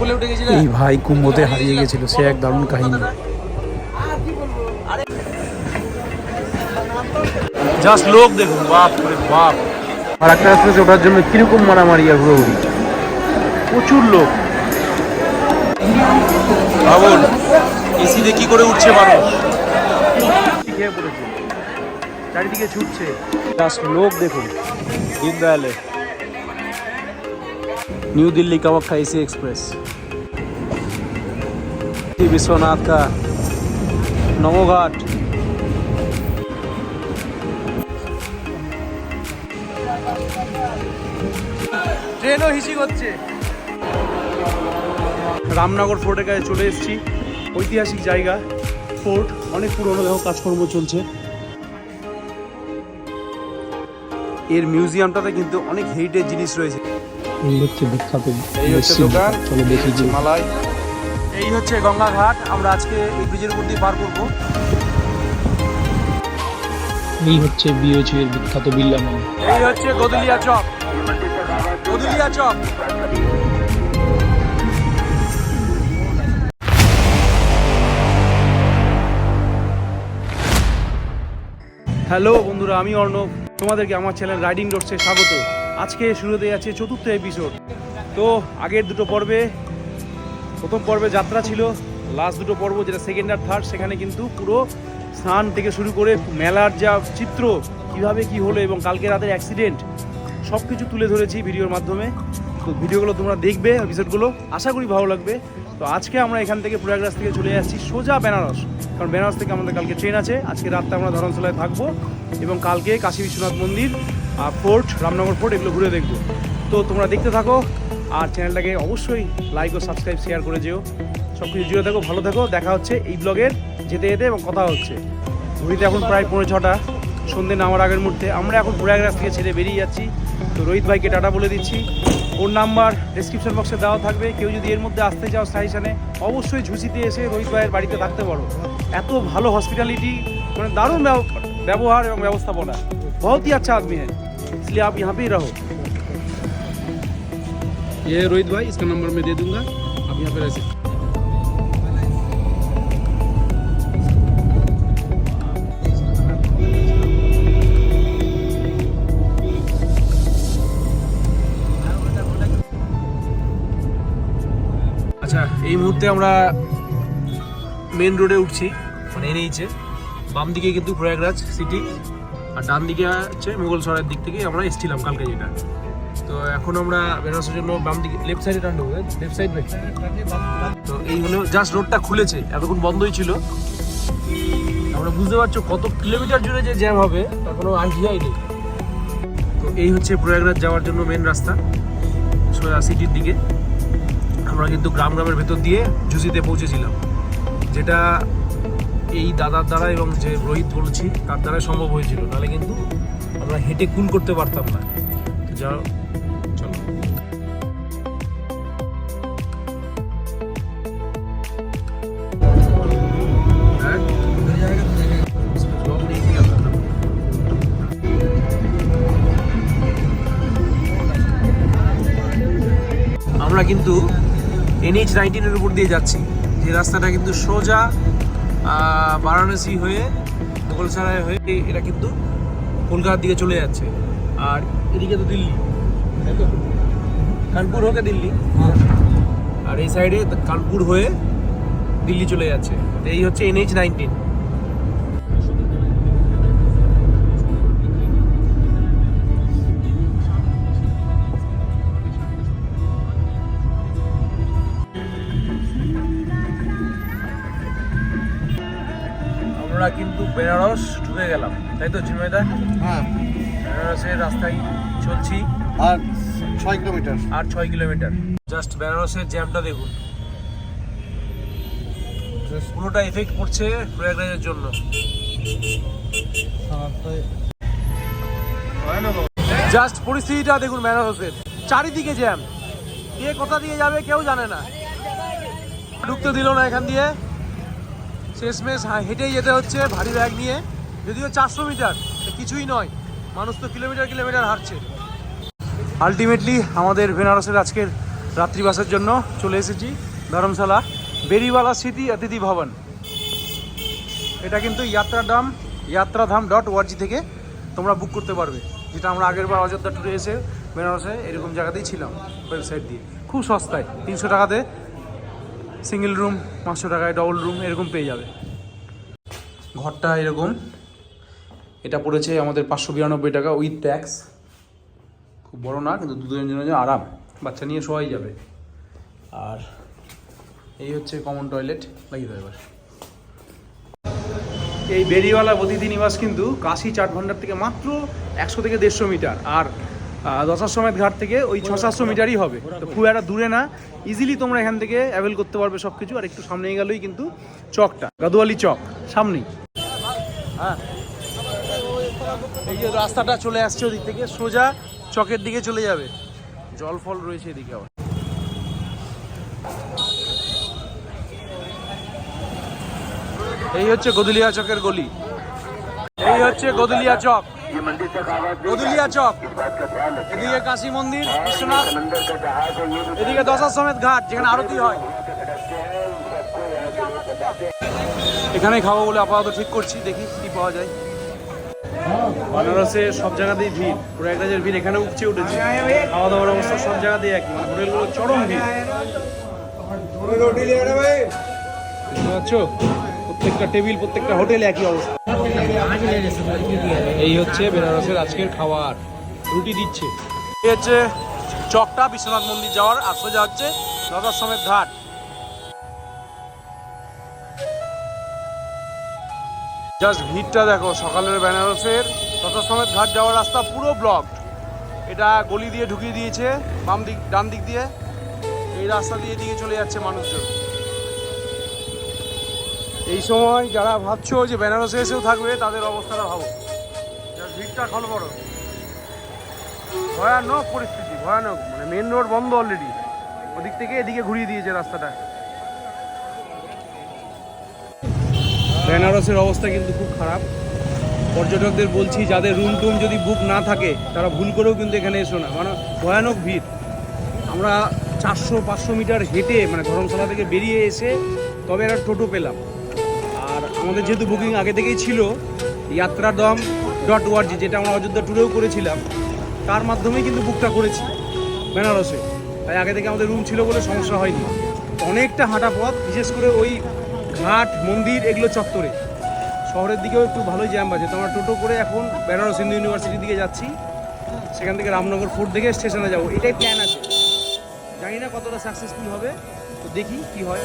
এই ভাই কুম্ভতে হারিয়ে গেছিল সে এক দারুণ কাহিনী। জাস্ট লোক দেখুন বাপ রে বাপ। আর একটা রাস্তা ওঠার জন্য কীরকম মারামারি আর হুড়োহুড়ি? প্রচুর লোক। ভাবুন এসিতে কি করে উঠছে মানুষ? খেয়ে পড়েছে। চারিদিকে ছুটছে। জাস্ট লোক দেখুন দীনদয়ালে। New Delhi Kamakhya AC express Vishwanath का नमो घाट ট্রেনও হিসি করছে রামনগর ফোর্টের কাছে চলে এসেছি ঐতিহাসিক জায়গা ফোর্ট অনেক পুরনো দেখো কাজকর্ম চলছে এর মিউজিয়ামটাতে কিন্তু অনেক হেরিটেজ জিনিস রয়েছে। এই হচ্ছে বিখ্যাত এই হচ্ছে দোকান মালাই। এই হচ্ছে গঙ্গা ঘাট আমরা আজকে এই ব্রিজের উপর দিয়ে পার করব। এই হচ্ছে বিওচি এর বিখ্যাত বিল্লা মন্দির। এই হচ্ছে গদুলিয়া চক। গদুলিয়া চক। হ্যালো বন্ধুরা আমি অর্ণব। তোমাদেরকে আমার চ্যানেল রাইডিং রোডসে স্বাগত। আজকে শুরু হতে যাচ্ছে চতুর্থ এপিসোড তো আগের দুটো পর্বে, প্রথম পর্বে যাত্রা ছিল লাস্ট দুটো পর্ব যেটা সেকেন্ড আর থার্ড সেখানে কিন্তু পুরো স্নান থেকে শুরু করে মেলার যা চিত্র, কীভাবে কি হলো এবং কালকে রাতের অ্যাক্সিডেন্ট সব কিছু তুলে ধরেছি ভিডিওর মাধ্যমে। তো ভিডিওগুলো তোমরা দেখবে এপিসোডগুলো আশা করি ভালো লাগবে। তো আজকে আমরা এখান থেকে প্রয়াগরাজ থেকে চলে যাচ্ছি সোজা বেনারস। কারণ বেনারস থেকে আমাদের কালকে ট্রেন আছে। আজকে রাতটা আমরা ধরমশালায় থাকব এবং কালকে কাশী বিশ্বনাথ মন্দির আর ফোর্ট রামনগর ফোর্ট এগুলো ঘুরে দেখব। তো তোমরা দেখতে থাকো আর চ্যানেলটাকে অবশ্যই লাইক ও সাবস্ক্রাইব শেয়ার করে যেও। সব কিছু জুড়ে থাকো, ভালো থাকো। দেখা হচ্ছে এই ব্লগের যেতে যেতে এবং কথা হচ্ছে। ঘড়িতে এখন প্রায় পৌনে ছটা। সন্ধে নামার আগের মুহূর্তে আমরা এখন প্রয়াগরাজ থেকে ছেড়ে বেরিয়ে যাচ্ছি। তো রোহিত ভাইকে টাটা বলে দিচ্ছি। ওর নাম্বার ডিসক্রিপশন বক্সে দেওয়া থাকবে কেউ যদি এর মধ্যে আসতে চাও স্টেশনে অবশ্যই ঝুঁসিতে এসে রোহিত ভাইয়ের বাড়িতে থাকতে পারো এত ভালো হসপিটালিটি মানে দারুণ ব্যব- ব্যবহার এবং ব্যবস্থাপনা बहुत ही अच्छा आदमी है इसलिए आप यहाँ पे ही रहो ये है रोहित भाई इसका नंबर मैं दे दूंगा आप यहाँ पे रह सकते এই মুহূর্তে আমরা মেন রোডে উঠছি মানে এনএইচে বাম দিকে কিন্তু প্রয়াগরাজ সিটি আর ডান দিকে হচ্ছে মুঘল সরাইয়ের দিক থেকে আমরা এসেছিলাম কালকে যেটা। তো এখন আমরা বেনারসের জন্য বাম দিকে লেফট সাইডে টান দেবো লেফট সাইড তো এই হলো জাস্ট রোডটা খুলেছে, এতক্ষণ বন্ধই ছিল। আমরা বুঝতে পারছ কত কিলোমিটার জুড়ে যে জ্যাম হবে তার কোনো আইডিয়াই নেই। তো এই হচ্ছে প্রয়াগরাজ যাওয়ার জন্য মেন রাস্তা, সোজা সিটির দিকে। আমরা কিন্তু গ্রাম গ্রামের ভেতর দিয়ে ঝুঁসিতে পৌঁছেছিলাম। যেটা এই দাদার দ্বারা এবং যে রোহিত বলছি, তার দ্বারা সম্ভব হয়েছিল। নাহলে কিন্তু আমরা হেঁটে কুল করতে পারতাম না। যা হ্যাঁ? আমরা কিন্তু এনএইচ নাইনটিনের উপর দিয়ে যাচ্ছি। যে রাস্তাটা কিন্তু সোজা বারাণসী হয়ে মোগলসারায় হয়ে এটা কিন্তু কলকাতার দিকে চলে যাচ্ছে। আর এদিকে তো দিল্লি কানপুর হোক দিল্লি। আর এই সাইডে কানপুর হয়ে দিল্লি চলে যাচ্ছে। এই হচ্ছে এনএইচ নাইনটিন বেনারস ঢুকে গেলাম। তাই তো চিন্ময়দা হ্যাঁ। বেনারসের রাস্তায় চলছি। আর ছয় কিলোমিটার। আর ছয় কিলোমিটার। জাস্ট বেনারসের জ্যামটা দেখুন। পুরোটা এফেক্ট পড়ছে প্রয়াগরাজের জন্য। জাস্ট পরিস্থিতিটা দেখুন বেনারসের। চারিদিকে জ্যাম। কে কোথা দিয়ে যাবে কেউ জানে না। ঢুকতে দিল না এখান দিয়ে। শেষমেশ হা- হেঁটেই যেতে হচ্ছে ভারী ব্যাগ নিয়ে। যদিও চারশো মিটার কিছুই নয়। মানুষ তো কিলোমিটার কিলোমিটার হাঁটছে। আলটিমেটলি আমাদের বেনারসের আজকের রাত্রিবাসের জন্য চলে এসেছি ধর্মশালা বেরিওয়ালা স্মৃতি অতিথি ভবন। এটা কিন্তু যাত্রাধাম যাত্রাধাম ডট ওআরজি থেকে তোমরা বুক করতে পারবে। যেটা আমরা আগের বার অযোধ্যা ট্যুরে এসে বেনারসে এরকম জায়গাতেই ছিলাম, ওয়েবসাইট দিয়ে। খুব সস্তায়, তিনশো টাকাতে সিঙ্গেল রুম পাঁচশো টাকায় ডবল রুম এরকম পেয়ে যাবে। ঘরটা এরকম। এটা পড়েছে আমাদের পাঁচশো বিরানব্বই টাকা উইথ ট্যাক্স খুব বড় না, কিন্তু দুজন জন্য আরাম। বাচ্চা নিয়ে শোয়াই যাবে। আর এই হচ্ছে কমন টয়লেট লাগিয়ে দেবে এবার। এই বেরিওয়ালা অতিথি নিবাস কিন্তু কাশি চাট ভান্ডার থেকে মাত্র একশো থেকে দেড়শো মিটার। আর দশাশ্বমেধ ঘাট থেকে ওই ছ সাতশো মিটারই হবে। তো খুব একটা দূরে না ইজিলি তোমরা এখান থেকে অ্যাভেল করতে পারবে সব কিছু আর একটু সামনে গেলেই কিন্তু চকটা গাদুয়ালি চক সামনেই। হ্যাঁ। এই যে রাস্তাটা চলে আসছে ওদিক থেকে সোজা চকের দিকে চলে যাবে। জল ফল রয়েছে এদিকে আবার। এই হচ্ছে গদুলিয়া চকের গলি। এই হচ্ছে গদুলিয়া চক। গদুলিয়া চক। এদিকে কাশী মন্দির বিশ্বনাথ। এদিকে দশার সমেত ঘাট যেখানে আরতি হয়। এখানে খাব বলে আপাতত ঠিক করছি দেখি কি পাওয়া যায়। বেনারসে সব জায়গাতেই ভিড় পুরো এক রাজের ভিড় এখানে উপচে উঠেছে। খাওয়া দাওয়ার অবস্থা সব জায়গাতেই একই মানে হোটেলগুলো চরম ভিড়। বুঝতে পারছ? প্রত্যেকটা টেবিল প্রত্যেকটা হোটেলে একই অবস্থা। এই হচ্ছে বেনারসের আজকের খাবার। রুটি দিচ্ছে। এই হচ্ছে চকটা বিশ্বনাথ মন্দির যাওয়ার আর সোজা হচ্ছে নদার সমেত ঘাট। জাস্ট ভিড়টা দেখো, সকালের বেনারসের তথা সমেত ঘাট যাওয়ার রাস্তা পুরো ব্লক এটা গলি দিয়ে ঢুকিয়ে দিয়েছে, বাম দিক, ডান দিক দিয়ে। এই রাস্তা দিয়ে দিকে চলে যাচ্ছে মানুষজন। এই সময় যারা ভাবছ যে বেনারসে এসেও থাকবে, তাদের অবস্থাটা ভাবো। ভিড়টা খল বড় ভয়ানক পরিস্থিতি, ভয়ানক। মানে মেন রোড বন্ধ অলরেডি ওদিক থেকে এদিকে ঘুরিয়ে দিয়েছে রাস্তাটা। বেনারসের অবস্থা কিন্তু খুব খারাপ। পর্যটকদের বলছি, যাদের রুম টুম যদি বুক না থাকে, তারা ভুল করেও কিন্তু এখানে এসো না। মানে ভয়ানক ভিড়। আমরা চারশো পাঁচশো মিটার হেঁটে মানে ধর্মশালা থেকে বেরিয়ে এসে তবে একটা টোটো পেলাম। আমাদের যেহেতু বুকিং আগে থেকেই ছিল যাত্রা যাত্রাদম ডট ওয়ার্জি যেটা আমরা অযোধ্যা ট্যুরেও করেছিলাম, তার মাধ্যমেই কিন্তু বুকটা করেছি বেনারসে। তাই আগে থেকে আমাদের রুম ছিল বলে সমস্যা হয়নি। অনেকটা হাঁটা পথ, বিশেষ করে ওই ঘাট, মন্দির, এগুলো চত্বরে। শহরের দিকেও একটু ভালোই জ্যাম বাজে তো আমরা টোটো করে এখন বেনারস হিন্দু ইউনিভার্সিটির দিকে যাচ্ছি। সেখান থেকে রামনগর ফোর্ট দেখে স্টেশনে যাব। এটাই প্ল্যান আছে। জানি না কতটা সাকসেসফুল হবে। তো দেখি কি হয়।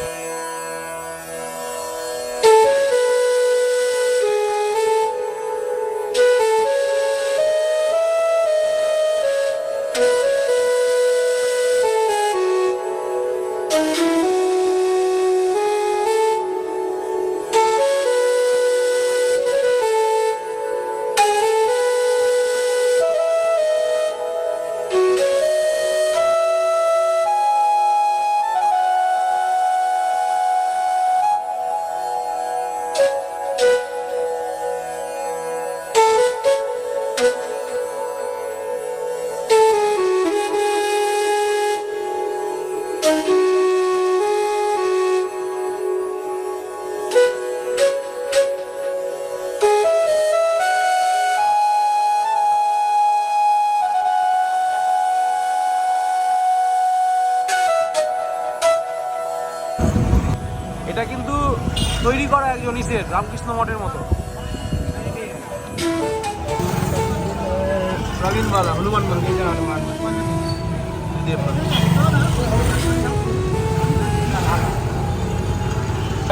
এটা কিন্তু তৈরি করা একজন ইসের রামকৃষ্ণ মঠের মতো। হনুমান মন্দির হনুমান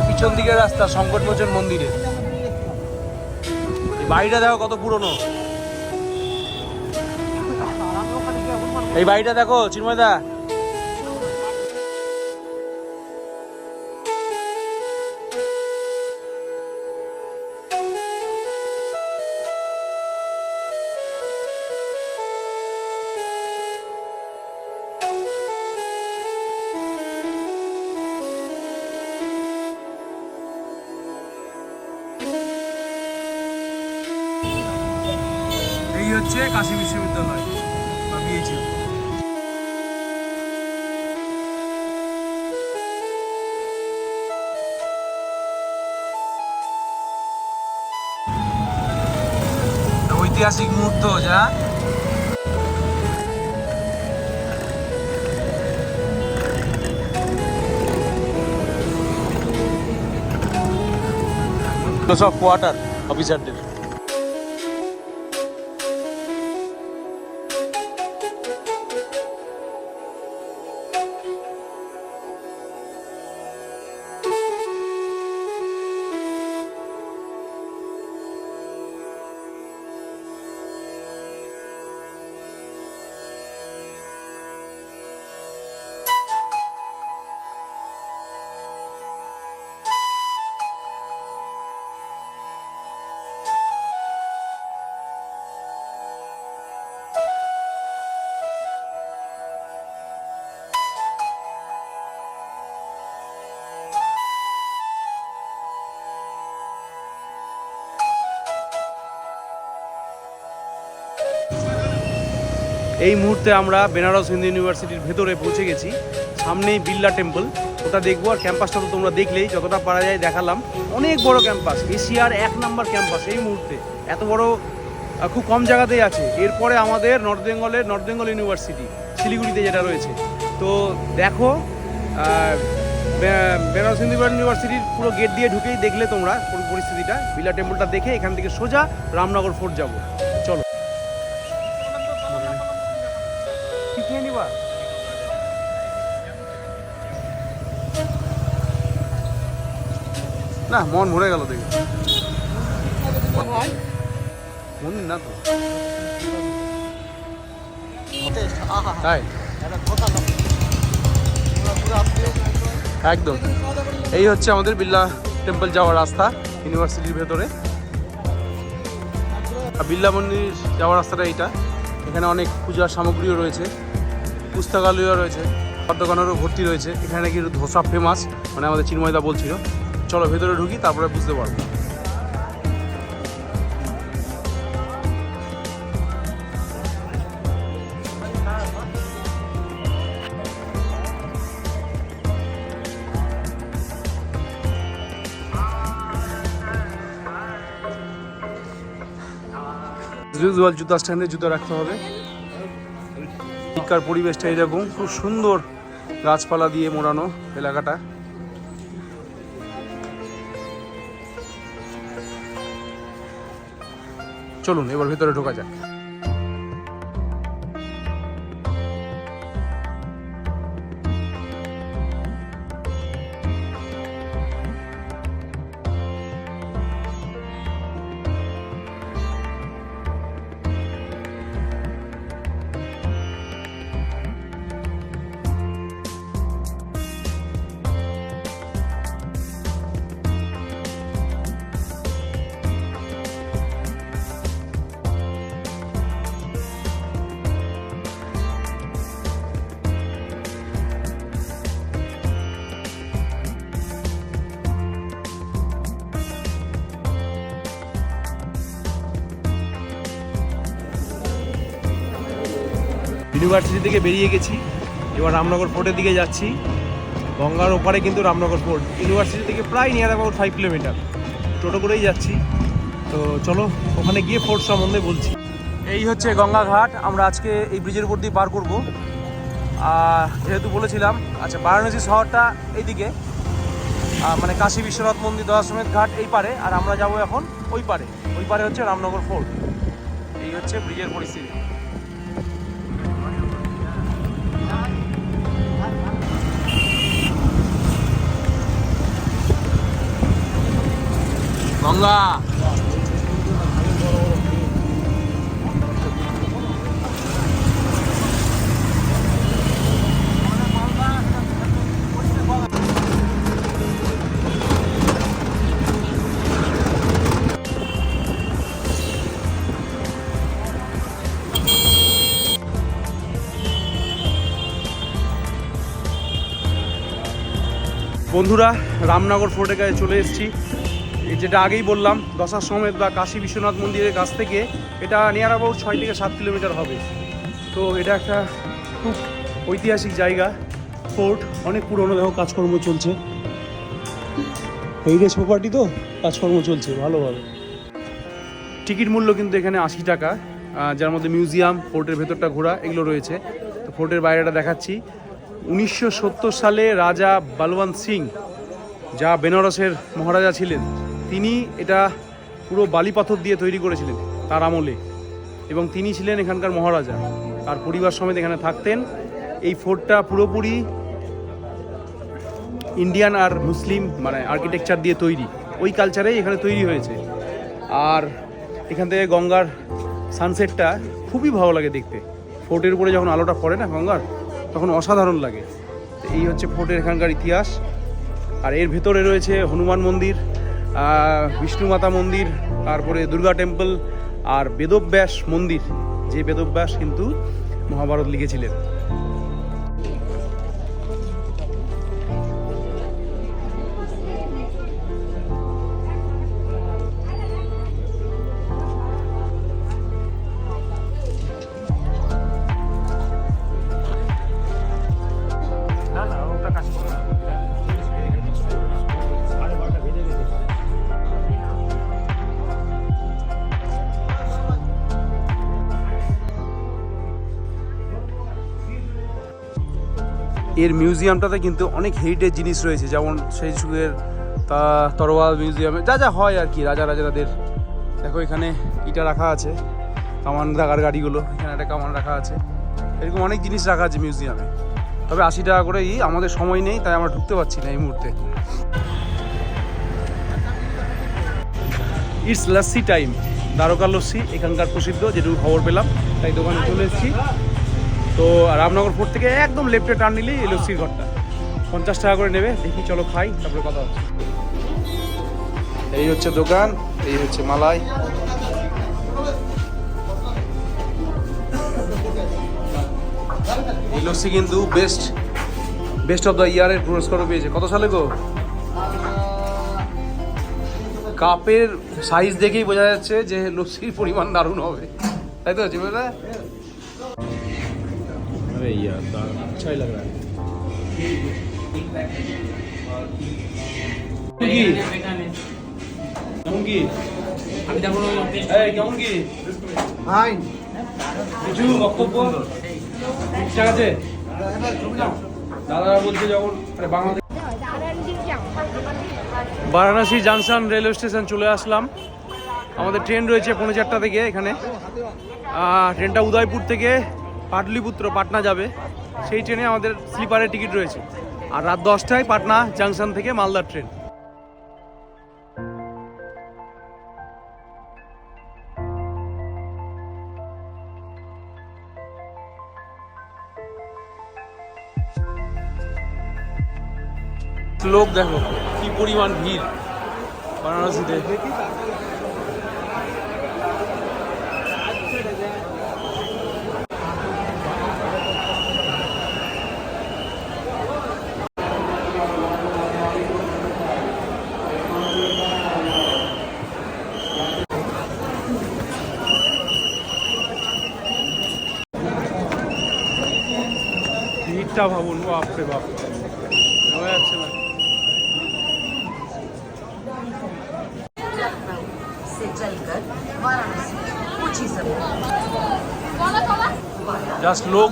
পিছন দিকের রাস্তা সংকটমোচন মন্দিরে। এই বাড়িটা দেখো কত পুরনো। এই বাড়িটা দেখো চিন্ময়দা হচ্ছে কাশী বিশ্ববিদ্যালয় বা বিএইচইউ ঐতিহাসিক মুহূর্ত যা। সব কোয়ার্টার অফিসারদের এই মুহূর্তে আমরা বেনারস হিন্দু ইউনিভার্সিটির ভেতরে পৌঁছে গেছি, সামনেই বিল্লা টেম্পল। ওটা দেখব আর ক্যাম্পাসটা তো তোমরা দেখলেই, যতটা পারা যায় দেখালাম। অনেক বড় ক্যাম্পাস, এশিয়ার এক নাম্বার ক্যাম্পাস এই মুহূর্তে। এত বড় খুব কম জায়গাতেই আছে। এরপরে আমাদের নর্থ বেঙ্গলের নর্থ বেঙ্গল ইউনিভার্সিটি, শিলিগুড়িতে যেটা রয়েছে। তো দেখো বেনারস হিন্দু ইউনিভার্সিটির পুরো গেট দিয়ে ঢুকেই দেখলে তোমরা পুরো পরিস্থিতিটা। বিল্লা টেম্পলটা দেখে এখান থেকে সোজা রামনগর ফোর্ট যাব। না, মন ভরে গেল দেখে। না তো। একদম। এই হচ্ছে আমাদের বিল্লা টেম্পল যাওয়ার রাস্তা ইউনিভার্সিটির ভেতরে। বিল্লা মন্দির যাওয়ার রাস্তাটা এইটা। এখানে অনেক পূজার সামগ্রীও রয়েছে। পুস্তকালয়ও রয়েছে দোকানেরও ভর্তি রয়েছে। এখানে নাকি ধোসা ফেমাস মানে আমাদের চিন্ময়দা বলছিল। চলো ভেতরে ঢুকি, তারপরে বুঝতে পারব। জুতা স্ট্যান্ডে জুতো রাখতে হবে। এখানকার পরিবেশটা এরকম। খুব সুন্দর গাছপালা দিয়ে মোড়ানো এলাকাটা। চলুন এবার ভেতরে ঢোকা যাক। ইউনিভার্সিটি থেকে বেরিয়ে গেছি। এবার রামনগর ফোর্টের দিকে যাচ্ছি। গঙ্গার ওপারে কিন্তু রামনগর ফোর্ট ইউনিভার্সিটি থেকে প্রায় নিয়ার অ্যাবাউট ফাইভ কিলোমিটার টোটো করেই যাচ্ছি। তো চলো, ওখানে গিয়ে ফোর্ট সম্বন্ধে বলছি। এই হচ্ছে গঙ্গাঘাট। আমরা আজকে এই ব্রিজের উপর দিয়ে পার করব। আর যেহেতু বলেছিলাম আচ্ছা বারাণসী শহরটা এইদিকে। মানে কাশী বিশ্বনাথ মন্দির দশাশ্বমেধ ঘাট এই পারে। আর আমরা যাব এখন ওই পারে। ওই পারে হচ্ছে রামনগর ফোর্ট এই হচ্ছে ব্রিজের পরিস্থিতি। গঙ্গা। বন্ধুরা রামনগর ফোর্টের কাছে চলে এসেছি। যেটা আগেই বললাম, দশা সমেত বা কাশী বিশ্বনাথ মন্দিরের কাছ থেকে এটা নিয়ার অ্যাবাউট ছয় থেকে সাত কিলোমিটার হবে। তো এটা একটা খুব ঐতিহাসিক জায়গা, ফোর্ট, অনেক পুরনো দেখো কাজকর্ম চলছে। হেরিটেজ প্রপার্টি তো, কাজকর্ম চলছে ভালোভাবে টিকিট মূল্য কিন্তু এখানে আশি টাকা যার মধ্যে মিউজিয়াম, ফোর্টের ভেতরটা ঘোরা, এগুলো রয়েছে। তো ফোর্টের বাইরেটা দেখাচ্ছি। উনিশশো সত্তর সালে রাজা বালওয়ান্ত সিং, যা বেনারসের মহারাজা ছিলেন তিনি এটা পুরো বালি পাথর দিয়ে তৈরি করেছিলেন, তার আমলে। এবং তিনি ছিলেন এখানকার মহারাজা। তার পরিবার সমেত এখানে থাকতেন। এই ফোর্টটা পুরোপুরি ইন্ডিয়ান আর মুসলিম মানে আর্কিটেকচার দিয়ে তৈরি। ওই কালচারেই এখানে তৈরি হয়েছে। আর এখান থেকে গঙ্গার সানসেটটা খুবই ভালো লাগে দেখতে। ফোর্টের উপরে যখন আলোটা পড়ে না গঙ্গার, তখন অসাধারণ লাগে। এই হচ্ছে ফোর্টের এখানকার ইতিহাস। আর এর ভেতরে রয়েছে হনুমান মন্দির। বিষ্ণু মাতা মন্দির তারপরে দুর্গা টেম্পল আর বেদব্যাস মন্দির। যে বেদব্যাস কিন্তু মহাভারত লিখেছিলেন। এর মিউজিয়ামটাতে কিন্তু অনেক হেরিটেজ জিনিস রয়েছে, যেমন সেই যুগের, তা, তরোয়াল মিউজিয়ামে যা যা হয় আর কি, রাজা রাজাদের। দেখো এখানে ইটা রাখা আছে, কামান রাখার গাড়িগুলো, এখানে একটা কামান রাখা আছে। এরকম অনেক জিনিস রাখা আছে মিউজিয়ামে তবে আশি টাকা করেই আমাদের সময় নেই, তাই আমরা ঢুকতে পারছি না এই মুহূর্তে। ইটস লাস্সি টাইম দ্বারকা লস্যি এখানকার প্রসিদ্ধ, যেটুকু খবর পেলাম, তাই দোকানে চলে এসেছি। তো রামনগর ফোর্ট থেকে একদম লেফটে টার্ন নিলেই এই লস্যির ঘরটা। পঞ্চাশ টাকা করে নেবে দেখি চলো খাই তারপরে কথা হচ্ছে। এই হচ্ছে দোকান এই হচ্ছে মালাই। এই লস্যি কিন্তু বেস্ট বেস্ট অফ দ্য ইয়ারের পুরস্কারও পেয়েছে। কত সালে গো? কাপের সাইজ দেখেই বোঝা যাচ্ছে যে লস্যির পরিমাণ দারুণ হবে। তাই তো জিমেদা अरे यार अच्छा ही लग रहा है কেমন কি এই কেমন কি ফাইন কিছু বক্তব্য ঠিকঠাক আছে দাদারা বলছে যখন আরে Bangladesh Varanasi junction railway station চলে আসলাম আমাদের ট্রেন রয়েছে পৌনে চারটা থেকে এখানে আহ, ট্রেনটা উদয়পুর থেকে পাটলিপুত্র পাটনা যাবে, সেই ট্রেনে আমাদের স্লিপারের টিকিট রয়েছে। আর রাত দশটায় পাটনা জাংশন থেকে মালদার ট্রেন। লোক দেখো, কি পরিমাণ ভিড়। বারাণসীতে। ভিড়টা ভাবুন আপনি বাপ। ভাবা না? জাস্ট লোক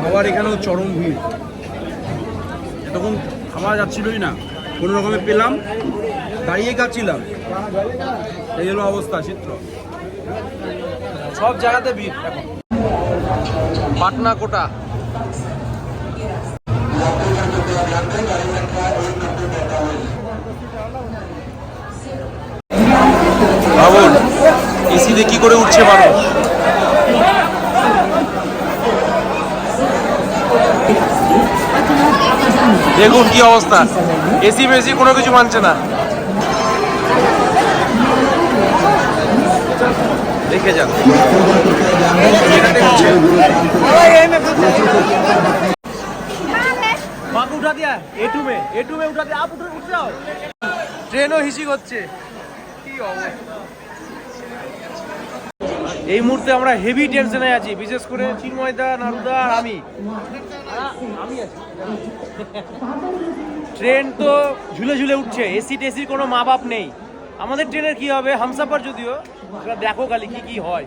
খাবার এখানেও চরম ভিড়। এতক্ষণ খাওয়া যাচ্ছিলই না। কোনো রকমে পেলাম দাঁড়িয়ে গাছিলাম এই হলো অবস্থা, চিত্র। সব জায়গাতে ভিড় এখন পাটনা কোটা। ভাবুন এসিতে কি করে উঠছে মানুষ? দেখুন কি অবস্থা। এসি মেসি কোনো কিছু মানছে না। দেখে যান। ট্রেনও এই মুহূর্তে আমরা হেভি টেনশনে আছি, বিশেষ করে চিন্ময়দা, নারুদা আর আমি। ট্রেন তো ঝুলে ঝুলে উঠছে এসি টেসির কোনো মা বাপ নেই। আমাদের ট্রেনের কি হবে? হামসাফার যদিও। দেখো খালি কি কি হয়।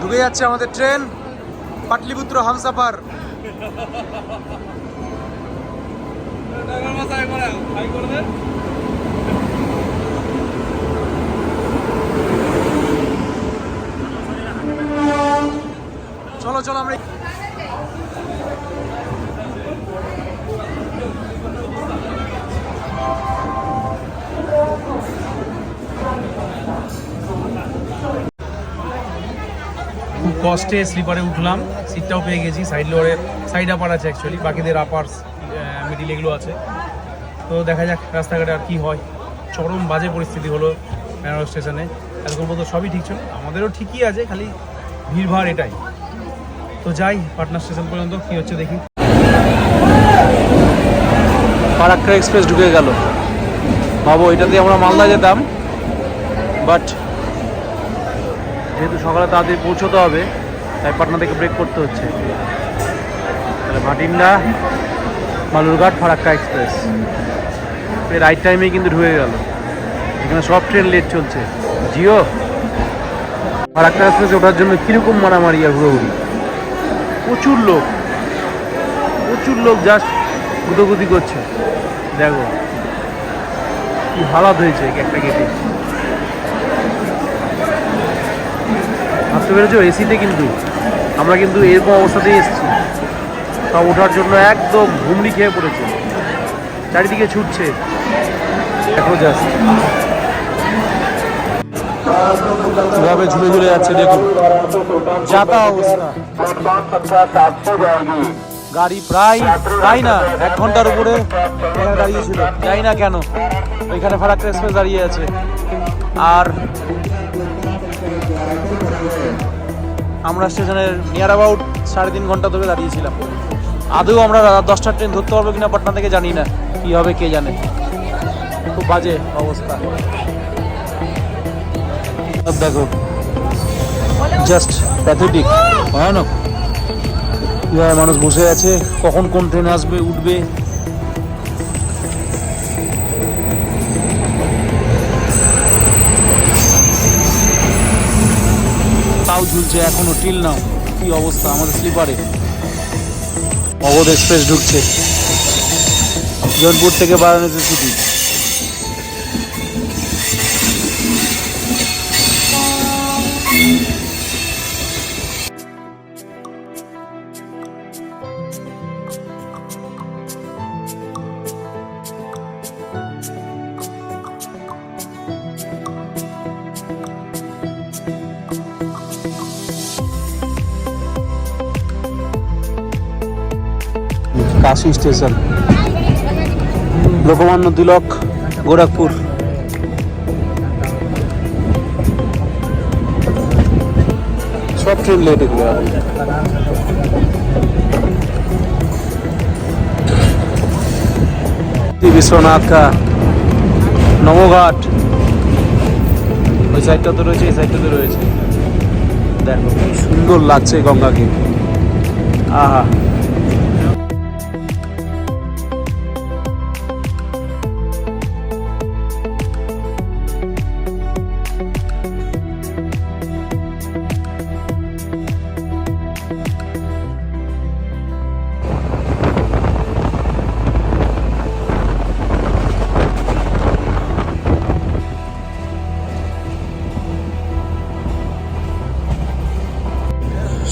ঢুকে যাচ্ছে আমাদের ট্রেন পাটলিপুত্র হামসাফার। চলো চলো আমরা খুব কষ্টে স্লিপারে উঠলাম। সিটটাও পেয়ে গেছি সাইড লোয়ারে সাইড আপার আছে অ্যাকচুয়ালি বাকিদের আপার মিডিল এগুলো আছে। তো দেখা যাক রাস্তাঘাটে আর কি হয়। চরম বাজে পরিস্থিতি হলো বেনারস স্টেশনে এরকম পর্যন্ত সবই ঠিক ছিল আমাদেরও ঠিকই আছে, খালি ভিড়ভাড় এটাই। তো যাই, পাটনা স্টেশন পর্যন্ত কি হচ্ছে দেখি। ফারাক্কা এক্সপ্রেস ঢুকে গেল। ভাবো দিয়ে আমরা মালদা যেতাম বাট যেহেতু সকালে তাড়াতাড়ি পৌঁছতে হবে, তাই পাটনা থেকে ব্রেক করতে হচ্ছে। তাহলে ভাটিন্ডা মালুরঘাট ফারাক্কা এক্সপ্রেস। এই রাইট টাইমেই কিন্তু ঢুকে গেল। এখানে সব ট্রেন লেট চলছে। জিও ফারাক্কা এক্সপ্রেসে ওঠার জন্য কীরকম মারামারি আর ঘুরোঘুরি প্রচুর লোক। প্রচুর লোক জাস্ট গুদোগুদি করছে। দেখো কি হালাত হয়েছে একটা গেটে ভাবতে পেরেছ? এসিতে কিন্তু আমরা কিন্তু এরকম অবস্থাতেই এসেছি। সব ওঠার জন্য একদম ঘুমড়ি খেয়ে পড়েছে। চারিদিকে ছুটছে। দেখো জাস্ট ঝুলে ঝুলে যাচ্ছে দেখুন। যাতা অবস্থা। গাড়ি প্রায় প্রায় না? এক ঘণ্টার উপরে এখানে দাঁড়িয়েছিল। যাই না কেন? ওইখানে ফারাক্কা এক্সপ্রেস দাঁড়িয়ে আছে। আর আমরা স্টেশনের নিয়ার অ্যাবাউট সাড়ে তিন ঘণ্টা ধরে দাঁড়িয়েছিলাম। আদৌ আমরা রাত দশটার ট্রেন ধরতে পারব কিনা পাটনা থেকে জানি না। কি হবে, কে জানে? খুব বাজে অবস্থা। দেখো জাস্ট প্যাথেটিক ভয়ানক। কীভাবে মানুষ বসে আছে, কখন কোন ট্রেন আসবে, উঠবে। তাও ঝুলছে এখনও, টিল নাও, কি অবস্থা, আমাদের স্লিপারে অবধ এক্সপ্রেস ঢুকছে। জোনপুর থেকে বারাণসী সিটি কাশি স্টেশন। লোকমান্য তিলক, গোরখপুর। সব ট্রেন লেট এগুলো বিশ্বনাথ কা, নবঘাট। ওই সাইডটা তো রয়েছে, এই সাইডটা তো রয়েছে। দেখো, কি সুন্দর লাগছে গঙ্গাকে। আহা।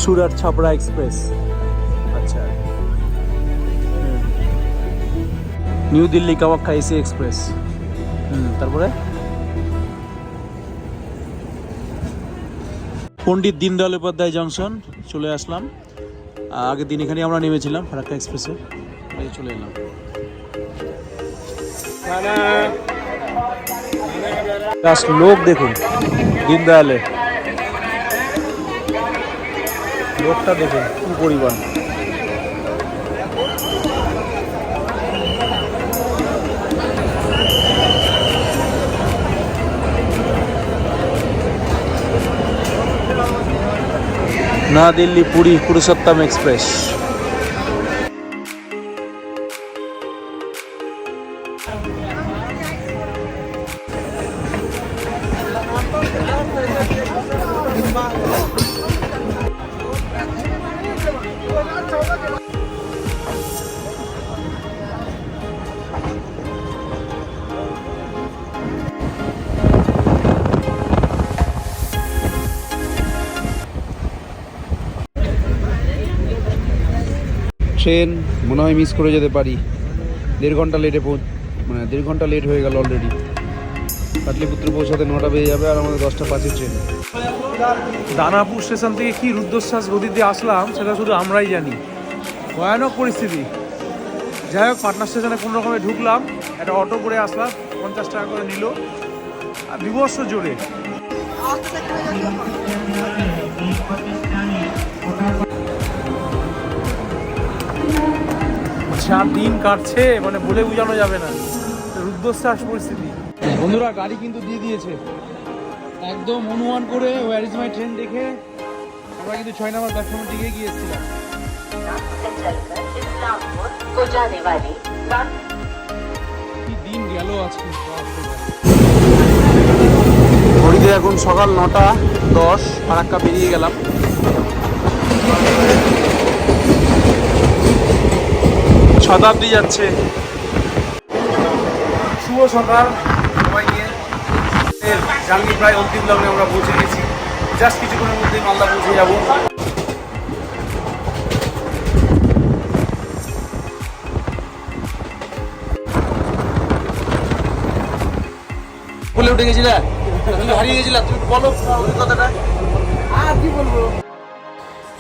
সুরাট ছাপড়া এক্সপ্রেস। আচ্ছা। New Delhi Kamakhya AC express. হুম, তারপরে? পণ্ডিত দীনদয়াল উপাধ্যায় জংশন, চলে আসলাম। আগের দিন এখানে আমরা নেমেছিলাম, ফারাক্কা এক্সপ্রেসে। চলে এলাম। লোক দেখুন, দীনদয়ালে। লোকটা দেখুন কি পরিমাণ। নয়াদিল্লি পুরী পুরুষোত্তম এক্সপ্রেস। হয় মিস করে যেতে পারি। দেড় ঘণ্টা লেটে পৌঁছ মানে দেড় ঘণ্টা লেট হয়ে গেল অলরেডি পাটলিপুত্র পৌঁছাতে নটা বেজে যাবে আর আমাদের দশটা পাঁচের ট্রেন দানাপুর স্টেশন থেকে কি রুদ্রশ্বাস গতিতে আসলাম, সেটা শুধু আমরাই জানি। ভয়ানক পরিস্থিতি। যাই হোক, পাটনা স্টেশনে কোনো রকমে ঢুকলাম, একটা অটো করে আসলাম, পঞ্চাশ টাকা করে নিল, আর বিবর্ষ জোরে। চার দিন কাটছে মানে বলে বোঝানো যাবে না। রুদ্ধশ্বাস পরিস্থিতি। বন্ধুরা গাড়ি কিন্তু দিয়ে দিয়েছে। একদম অনুমান করে ওয়ার ইজ মাই ট্রেন দেখে আমরা কিন্তু ছয় নম্বর প্ল্যাটফর্মের দিকে গিয়েছিলাম। দিন আজকে ঘড়িতে এখন সকাল নটা দশ ফারাক্কা বেরিয়ে গেলাম। শতাব্দী যাচ্ছে। শুভ সকাল সবাইকে। জার্নি প্রায় অন্তিম লগ্নে আমরা পৌঁছে গেছি। জাস্ট কিছুক্ষণের মধ্যেই মালদা পৌঁছে যাব। বলে উঠে গেছিলা? তুমি হারিয়ে গেছিলা? তুমি বলো অভিজ্ঞতাটা।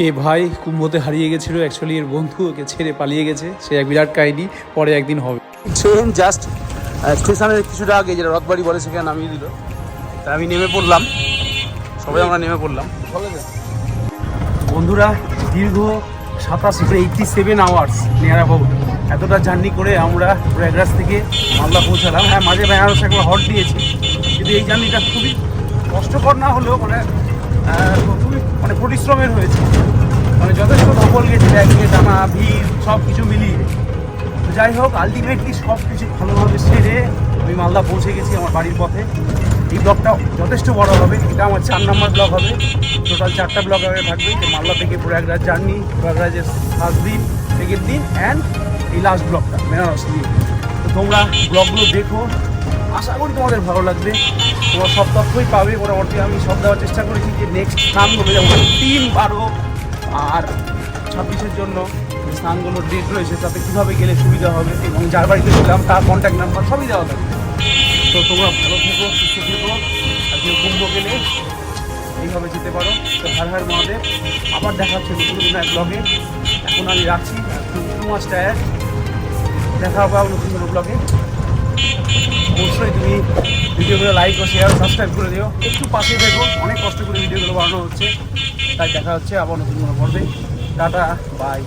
এ ভাই কুম্ভতে হারিয়ে গেছিল অ্যাকচুয়ালি এর বন্ধু ওকে ছেড়ে পালিয়ে গেছে। সে এক বিরাট কাহিনী, পরে একদিন হবে। ট্রেন জাস্ট স্টেশনের কিছুটা আগে যেটা রথবাড়ি বলে সেখানে নামিয়ে দিল। তা আমি নেমে পড়লাম। সবাই আমরা নেমে পড়লাম। বন্ধুরা, দীর্ঘ সাতাশ eighty seven hours near about এতটা জার্নি করে আমরা প্রয়াগরাজ থেকে মালদা পৌঁছালাম। হ্যাঁ মাঝে বেনারস একবার হট দিয়েছি। কিন্তু এই জার্নিটা খুবই কষ্টকর না হলেও মানে মানে পরিশ্রমের হয়েছে। মানে যথেষ্ট ধকল গেছে, ব্যাগে টানা, ভিড় সব কিছু মিলিয়ে যাই হোক আলটিমেটলি সব কিছু ভালোভাবে সেরে আমি মালদা পৌঁছে গেছি আমার বাড়ির পথে। এই ব্লগটা যথেষ্ট বড় হবে, এটা আমার চার নম্বর ব্লগ হবে। টোটাল চারটা ব্লগ আগে থাকবে যে মালদা থেকে প্রয়াগরাজ জার্নি, প্রয়াগরাজের ফার্স্ট দিন সেকেন্ড দিন অ্যান্ড এই লাস্ট ব্লগটা বেনারস নিয়ে। তো তোমরা ব্লগগুলো দেখো আশা করি তোমাদের ভালো লাগবে। তোমরা সব তথ্যই পাবে। মোটামুটি আমি সব দেওয়ার চেষ্টা করেছি যে নেক্সট স্থানগুলো যেমন তিন, বারো আর ছাব্বিশের জন্য স্থানগুলোর ডেট রয়েছে, তাতে কীভাবে গেলে সুবিধা হবে এবং যার বাড়িতে ছিলাম, তার কন্ট্যাক্ট নাম্বার সবই দেওয়া থাকবে। তো তোমরা ভালো থেকো, সুস্থ থেকো। আর কেউ কুম্ভ গেলে এইভাবে যেতে পারো। তো হার হার মহাদেব, আবার দেখা হচ্ছে নতুন নতুন এক ব্লগে এখন আমি রাখছি। টু মাস টায়ার দেখা হবে নতুন কোনো ব্লগে অবশ্যই তুমি ভিডিওগুলো লাইক ও শেয়ার সাবস্ক্রাইব করে দিও। একটু পাশে দেখো, অনেক কষ্ট করে ভিডিওগুলো বানানো হচ্ছে। তাই দেখা হচ্ছে আবার নতুন কোনো পর্বে। Tata bye